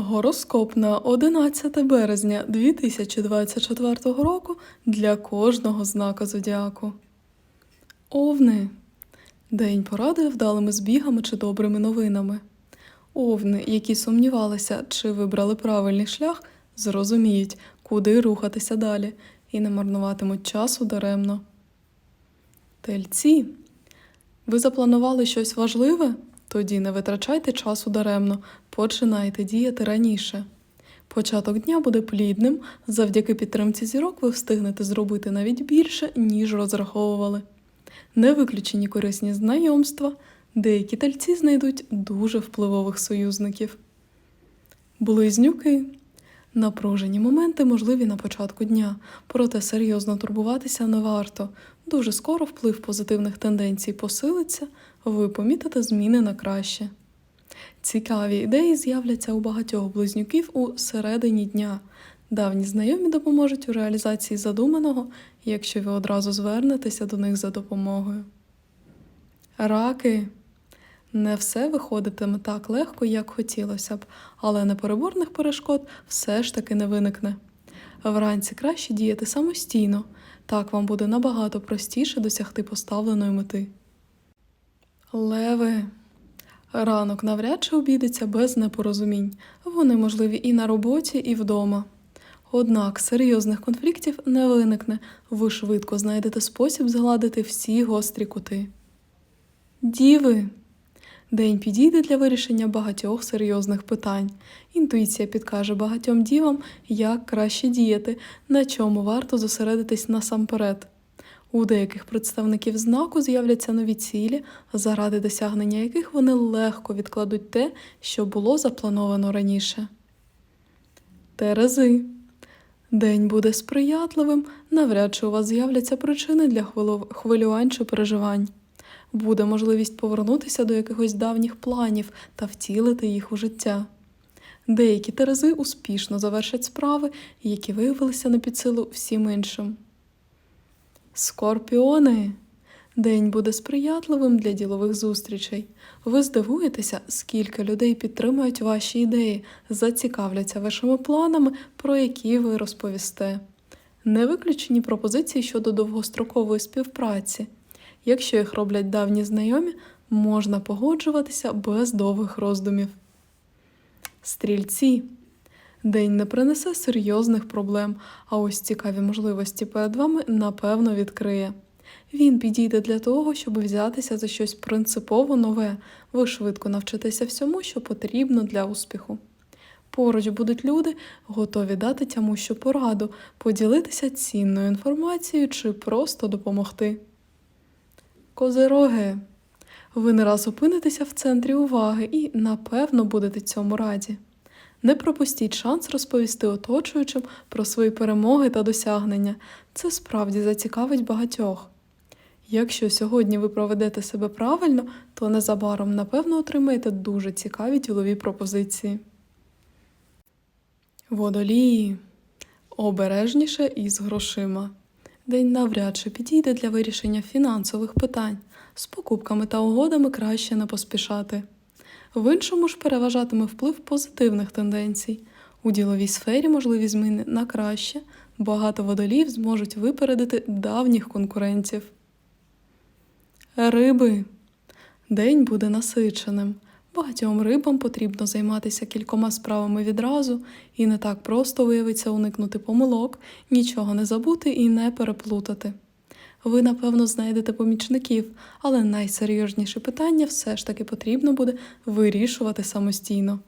Гороскоп на 11 березня 2024 року для кожного знака зодіаку. Овни. День порадує вдалими збігами чи добрими новинами. Овни, які сумнівалися, чи вибрали правильний шлях, зрозуміють, куди рухатися далі, і не марнуватимуть часу даремно. Тельці. Ви запланували щось важливе? Тоді не витрачайте часу даремно, починайте діяти раніше. Початок дня буде плідним, завдяки підтримці зірок ви встигнете зробити навіть більше, ніж розраховували. Не виключені корисні знайомства, деякі тельці знайдуть дуже впливових союзників. Близнюки. Напружені моменти можливі на початку дня, проте серйозно турбуватися не варто. Дуже скоро вплив позитивних тенденцій посилиться, ви помітите зміни на краще. Цікаві ідеї з'являться у багатьох близнюків у середині дня. Давні знайомі допоможуть у реалізації задуманого, якщо ви одразу звернетеся до них за допомогою. Раки. Не все виходитиме так легко, як хотілося б, але непереборних перешкод все ж таки не виникне. Вранці краще діяти самостійно, так вам буде набагато простіше досягти поставленої мети. Леви. Ранок навряд чи обійдеться без непорозумінь. Вони можливі і на роботі, і вдома. Однак серйозних конфліктів не виникне, ви швидко знайдете спосіб згладити всі гострі кути. Діви. День підійде для вирішення багатьох серйозних питань. Інтуїція підкаже багатьом дівам, як краще діяти, на чому варто зосередитись насамперед. У деяких представників знаку з'являться нові цілі, заради досягнення яких вони легко відкладуть те, що було заплановано раніше. Терези. День буде сприятливим, навряд чи у вас з'являться причини для хвилю- хвилювань чи переживань. Буде можливість повернутися до якихось давніх планів та втілити їх у життя. Деякі терези успішно завершать справи, які виявилися не під силу всім іншим. Скорпіони. День буде сприятливим для ділових зустрічей. Ви здивуєтеся, скільки людей підтримують ваші ідеї, зацікавляться вашими планами, про які ви розповісте. Не виключені пропозиції щодо довгострокової співпраці. Якщо їх роблять давні знайомі, можна погоджуватися без довгих роздумів. Стрільці. День не принесе серйозних проблем, а ось цікаві можливості перед вами напевно відкриє. Він підійде для того, щоб взятися за щось принципово нове. Ви швидко навчитеся всьому, що потрібно для успіху. Поруч будуть люди, готові дати тямущу пораду, поділитися цінною інформацією чи просто допомогти. Козероги. Ви не раз опинитеся в центрі уваги і, напевно, будете цьому раді. Не пропустіть шанс розповісти оточуючим про свої перемоги та досягнення. Це справді зацікавить багатьох. Якщо сьогодні ви проведете себе правильно, то незабаром, напевно, отримаєте дуже цікаві ділові пропозиції. Водолії. Обережніше із грошима. День навряд чи підійде для вирішення фінансових питань. З покупками та угодами краще не поспішати. В іншому ж переважатиме вплив позитивних тенденцій. У діловій сфері можливі зміни на краще, багато водолів зможуть випередити давніх конкурентів. Риби. День буде насиченим. Багатьом рибам потрібно займатися кількома справами відразу, і не так просто виявиться уникнути помилок, нічого не забути і не переплутати. Ви, напевно, знайдете помічників, але найсерйозніше питання все ж таки потрібно буде вирішувати самостійно.